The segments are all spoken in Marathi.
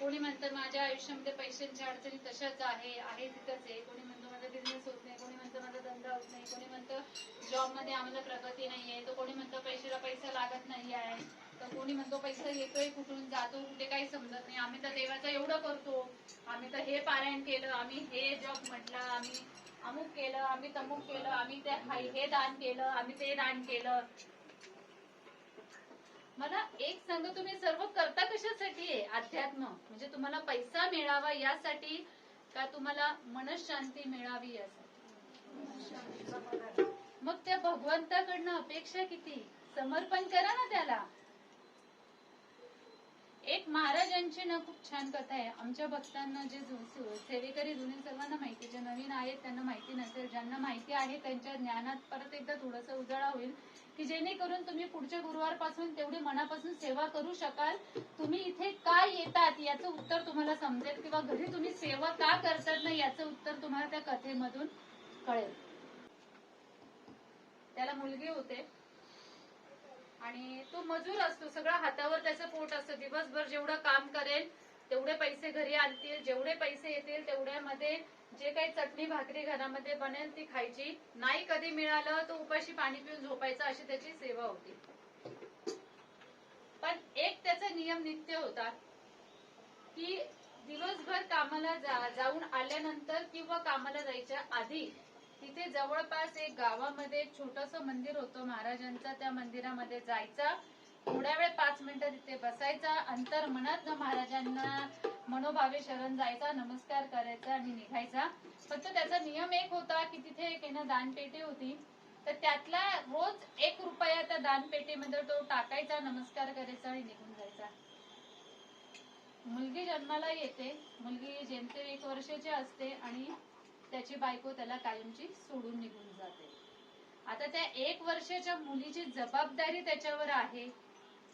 कोणी म्हणतं माझ्या आयुष्यामध्ये पैशांच्या अडचणी तशाच आहे आहे तिथंच आहे. कोणी म्हणतो माझा बिझनेस होत नाही. कोणी म्हणतं माझा धंदा होत नाही. कोणी म्हणतं जॉबमध्ये आम्हाला प्रगती नाहीये. तर कोणी म्हणतं पैशाला पैसा लागत नाही आहे. तर कोणी म्हणतो पैसा येतोय कुठून जातो कुठे काही समजत नाही. आम्ही तर देवाचं एवढं करतो. आम्ही तर हे पारायण केलं आम्ही हे जॉब म्हटलं आम्ही अमुक केलं आम्ही तमुक केलं आम्ही ते हे दान केलं आम्ही ते दान केलं. मला एक सांग तुम्ही सर्व करता कशासाठी आहे अध्यात्म? म्हणजे तुम्हाला पैसा मिळावा यासाठी का तुम्हाला मनशांती मिळावी यासाठी? मग त्या भगवंताकडनं अपेक्षा किती? समर्पण करा ना त्याला. एक महाराजांची ना खूप छान कथा आहे. आमच्या भक्तांना जे सेवेकरी जुने सर्वांना माहिती जे नवीन आहेत त्यांना माहिती नसेल ज्यांना माहिती आहे त्यांच्या ज्ञानात परत एकदा थोडस उजाळा होईल की जेणेकरून तुम्ही पुढच्या गुरुवारपासून तेवढी मनापासून सेवा करू शकाल. तुम्ही इथे का येतात याचं उत्तर तुम्हाला समजेल किंवा घरी तुम्ही सेवा का करतात ना याचं उत्तर तुम्हाला त्या कथेमधून कळेल. त्याला मुलगी होते. आणि तो मजूर असतो सगळं हातावर त्याचं पोट असतं. दिवसभर जेवढं काम करेल तेवढे पैसे घरी आणतील. जेवढे पैसे येतील तेवढ्यामध्ये जे काही चटणी भाकरी घरामध्ये बनेल ती खायची. नाही कधी मिळालं तो उपाशी पाणी पिऊन झोपायचा अशी त्याची सेवा होती. पण एक त्याचा नियम नित्य होता की दिवसभर कामाला जा- जाऊन आल्यानंतर किंवा कामाला जायच्या आधी तिथे जवळपास एक गावामध्ये एक छोटस मंदिर होतं महाराजांचं. त्या मंदिरामध्ये जायचा. थोड्या वेळ पाच मिनिटं तिथे बसायचा. अंतर मनात महाराजांना मनोभावे शरण जायचा नमस्कार करायचा आणि निघायचा. फक्त त्याचा नियम एक होता की तिथे एक आहे ना दानपेटी होती. तर त्यातला रोज एक रुपया त्या दानपेटीमध्ये तो टाकायचा नमस्कार करायचा आणि निघून जायचा. मुलगी जन्माला येते. मुलगी जेमते एक वर्षाची असते आणि त्याची बायको त्याला कायमची सोडून निघून जाते. आता त्या एक वर्षाच्या मुलीची जबाबदारी त्याच्यावर आहे.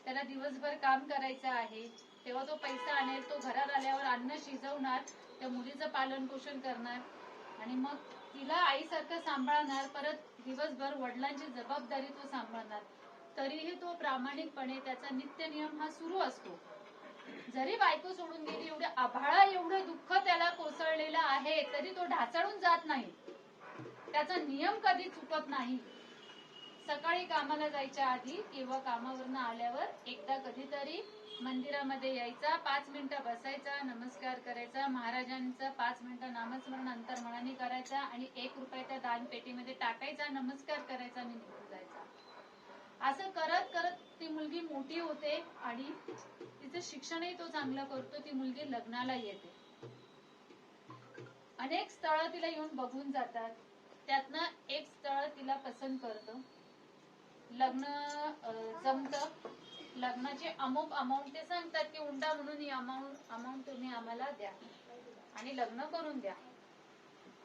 त्याला दिवसभर काम करायचं आहे. तेव्हा तो पैसा आणेल तो घरात आल्यावर अन्न शिजवणार त्या मुलीचं पालन पोषण करणार. आणि मग तिला आईसारखं सांभाळणार परत दिवसभर वडिलांची जबाबदारी तो सांभाळणार. तरीही तो प्रामाणिकपणे त्याचा नित्य नियम हा सुरू असतो. जरी बायको सोडून गेली एवढे आभाळा एवढं दुःख त्याला कोसळलेलं आहे तरी तो ढासळून जात नाही. त्याचा नियम कधी चुकत नाही. सकाळी कामाला जायच्या आधी किंवा कामावरनं आल्यावर एकदा कधीतरी मंदिरामध्ये यायचा पाच मिनिटं बसायचा नमस्कार करायचा महाराजांचं पाच मिनिटं नामस्मरण अंतर्मनाने करायचा आणि एक रुपयाच्या दानपेटीमध्ये टाकायचा नमस्कार करायचा आणि निघून जायचा. असं करत करत ती मुलगी मोठी होते आणि तिचं शिक्षणही तो चांगलं करतो ती मुलगी लग्नाला येते. अनेक स्थळ तिला येऊन बघून जातात. त्यातनं एक स्थळ तिला पसंत करतं. लग्न जमत. लग्नाची अमुक अमाऊंट ते सांगतात की उंडा म्हणून ही अमाऊंट अमाऊंट तुम्ही आम्हाला द्या आणि लग्न करून द्या.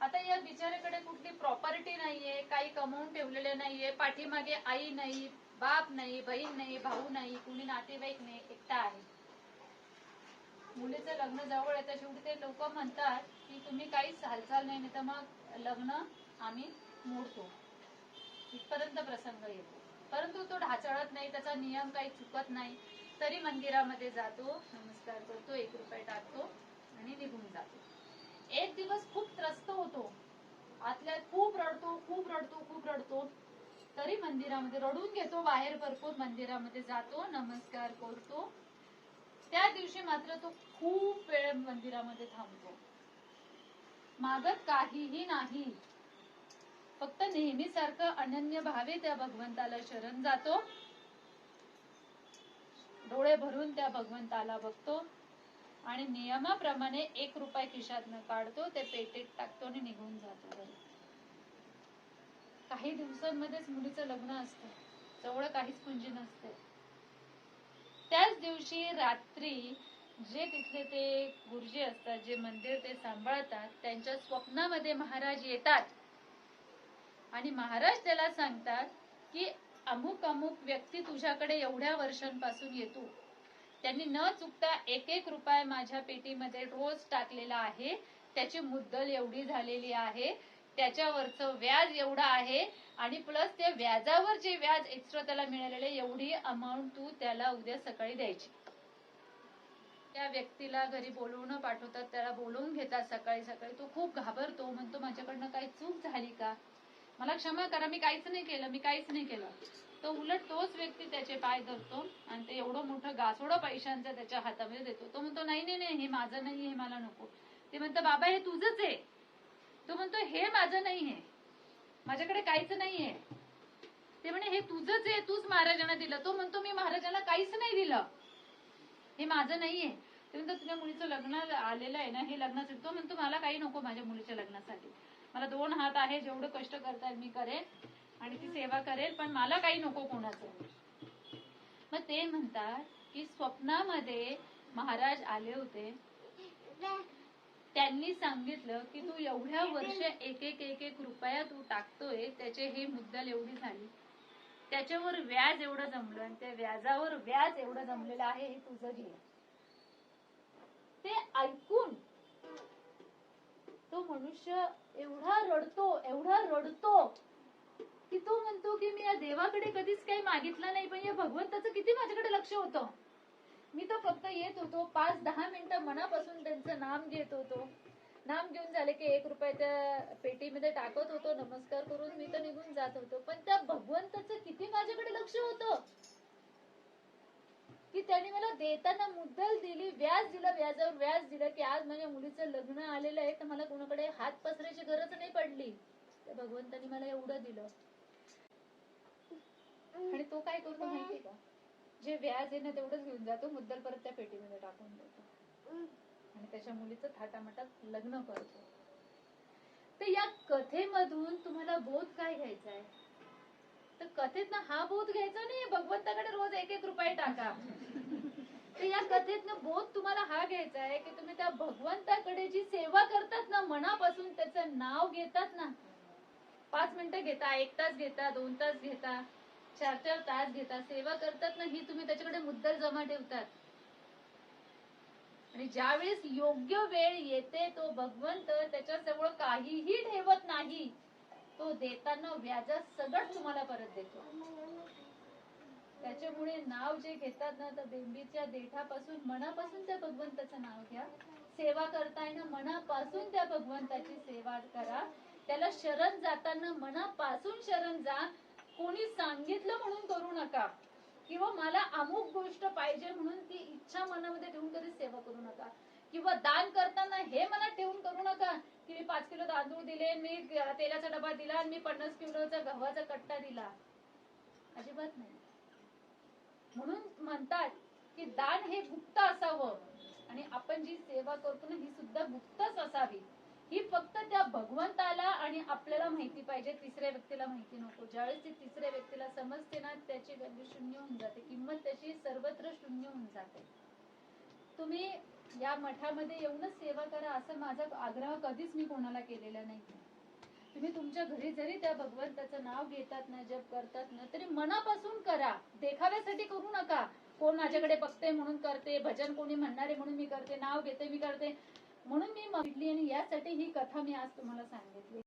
आता या बिचाऱ्याकडे कुठली प्रॉपर्टी नाहीये काही कमवून ठेवलेले नाहीये पाठीमागे आई नाही बाप नाही बहीण नाही भाऊ नाही कुणी नातेवाईक नाही एकटा आहे. मुलीचं लग्न जवळ येतं शेवटी ते लोक म्हणतात की तुम्ही काहीच हालचाल नाही नाही तर मग लग्न आम्ही मोडतो. इथपर्यंत प्रसंग येतो. परंतु तो ढाचळत नाही त्याचा नियम काही चुकत नाही तरी मंदिरामध्ये जातो नमस्कार करतो एक रुपये टाकतो आणि निघून जातो. एक दिवस खूप त्रस्त होतो. आतल्यात खूप रडतो खूप रडतो खूप रडतो. तरी मंदिरामध्ये रडून घेतो बाहेर भरपूर मंदिरामध्ये जातो नमस्कार करतो. त्या दिवशी मात्र तो खूप वेळ मंदिरामध्ये थांबतो. मागत काहीही नाही. फक्त नेहमीसारखं अनन्य भावे त्या भगवंताला शरण जातो. डोळे भरून त्या भगवंताला बघतो आणि नियमाप्रमाणे एक रुपये खिशात न काढतो ते पेटीत टाकतो आणि निघून जातो. काही दिवसांमध्येच मुलीचं लग्न असतं. जवळ काहीच पुंजी नसते. त्याच दिवशी रात्री जे तिथले ते गुरुजी असतात जे मंदिर ते सांभाळतात त्यांच्या स्वप्नामध्ये महाराज येतात. आणि महाराज त्याला सांगतात की अमुक अमुक व्यक्ती तुझ्याकडे एवढ्या वर्षांपासून येतो. त्यांनी न चुकता एक एक रुपये माझ्या पेटीमध्ये रोज टाकलेला आहे. त्याची मुद्दल एवढी झालेली आहे. त्याच्यावरचं व्याज एवढं आहे आणि प्लस ते व्याजावर जे व्याज एक्स्ट्रा त्याला मिळालेले एवढी अमाऊंट तू त्याला उद्या सकाळी द्यायची. त्या व्यक्तीला घरी बोलवणं पाठवतात त्याला बोलवून घेतात सकाळी सकाळी. तो खूप घाबरतो म्हणतो माझ्याकडनं काही चूक झाली का? मला क्षमा करा मी काहीच नाही केलं मी काहीच नाही केलं. तो उलट तोच व्यक्ती त्याचे पाय धरतो आणि ते एवढं मोठं गासोडं पैशांचं त्याच्या हातामध्ये देतो. तो म्हणतो नाही नाही नाही हे माझं नाही हे मला नको. ते म्हणतं बाबा हे तुझंच आहे. तो म्हणतो हे माझं नाही आहे माझ्याकडे काहीच नाही आहे ते म्हणे हे तुझंच आहे. तूच महाराजांना दिलं. तो म्हणतो मी महाराजांना काहीच नाही दिलं. हे माझं नाही आहे ते म्हणतो तुझ्या मुलीचं लग्न आलेलं आहे ना हे लग्नासाठी तो म्हणतो मला काही नको माझ्या मुलीच्या लग्नासाठी. मला दोन हात आहे जेवढं कष्ट करता येईल मी करेन आणि ती सेवा करेल पण मला काही नको कोणाचं. मग ते म्हणतात की स्वप्नामध्ये महाराज आले होते. त्यांनी सांगितलं की तू एवढ्या वर्ष एक एक एक एक रुपया तू टाकतोय त्याचे हे मुद्दल एवढी झाली. त्याच्यावर व्याज एवढं जमलं आणि त्या व्याजावर व्याज एवढं जमलेलं आहे हे तुझं घे. ते ऐकून तो मनुष्य एवढा रडतो एवढा रडतो की तो म्हणतो की मी या देवाकडे कधीच काही मागितलं नाही पण या भगवंताचं किती माझ्याकडे लक्ष होतं? मी तर फक्त येत होतो पाच दहा मिनिटं मनापासून त्यांचं नाम घेत होतो. नाम घेऊन झाले की एक रुपयाच्या पेटीमध्ये टाकत होतो नमस्कार करून मी तर निघून जात होतो. पण त्या भगवंताचं किती माझ्याकडे लक्ष होतं? की त्यांनी मला देताना मुद्दल दिली व्याज दिलं व्याजावर व्याज दिलं की आज माझ्या मुलीचं लग्न आलेलं आहे तर मला कोणाकडे हात पसरायची गरज नाही पडली. त्या भगवंतानी मला एवढं दिलं. आणि तो काय करतो माहितीये का? जे व्याज आहे ना तेवढंच घेऊन जातो मुद्दल परत त्या पेटीमध्ये टाकून देतो. आणि त्याच्या मुलीचं थाटामाटात लग्न करतो. तर या कथेमधून तुम्हाला बोध काय घ्यायचा आहे? तर कथेत ना हा बोध घ्यायचा नाही भगवंताकडे रोज एक एक रुपये टाका. तर या कथेतनं बोध तुम्हाला हा घ्यायचा आहे की तुम्ही त्या भगवंताकडे जी सेवा करतात ना मनापासून त्याचं नाव घेतात ना. पाच मिनिटं घेता एक तास घेता दोन तास घेता. चार चार तास घेता सेवा करतात ना ही तुम्ही त्याच्याकडे मुद्दल जमा ठेवतात. आणि ज्यावेळेस योग्य वेळ येते तो भगवंत त्याच्याजवळ काहीही ठेवत नाही तो देताना व्याजा सगळं तुम्हाला परत देतो. त्याच्यामुळे नाव जे घेतात ना तर बेंबीच्या देठापासून मनापासून त्या भगवंताचं नाव घ्या. सेवा करताय ना मनापासून त्या भगवंताची सेवा करा. त्याला शरण जाताना मनापासून शरण जा. कोणी सांगितलं म्हणून करू नका. किंवा मला अमुक गोष्ट पाहिजे म्हणून ती इच्छा मनामध्ये ठेवून कधी सेवा करू नका. किंवा दान करताना हे मनात ठेवून करू नका की मी पाच किलो तांदूळ दिले मी तेलाचा डबा दिला आणि मी पन्नास किलोचा गव्हाचा कट्टा दिला. अजिबात नाही. म्हणून म्हणतात की दान हे गुप्त असावं. आणि आपण जी सेवा करतो ना ही सुद्धा गुप्तच असावी. ही फक्त त्या भगवंता आणि आपल्याला माहिती पाहिजे तिसऱ्या व्यक्तीला माहिती नको. ज्यावेळेस ती तिसऱ्या व्यक्तीला समजते ना त्याची व्हॅल्यू शून्य होऊन जाते. किंमत त्याची सर्वत्र शून्य होऊन जाते. तुम्ही या मठामध्ये येऊनच सेवा करा असं माझा आग्रह कधीच मी कोणाला केलेला नाही. तुम्ही तुमच्या घरी जरी त्या भगवंताचं नाव घेतात ना जप करतात ना तरी मनापासून करा. देखाव्यासाठी करू नका. कोण माझ्याकडे बघते म्हणून करते भजन कोणी म्हणणारे म्हणून मी करते नाव घेते मी करते. म्हणून मी म्हटली आणि यासाठी ही कथा मी आज तुम्हाला सांगितली.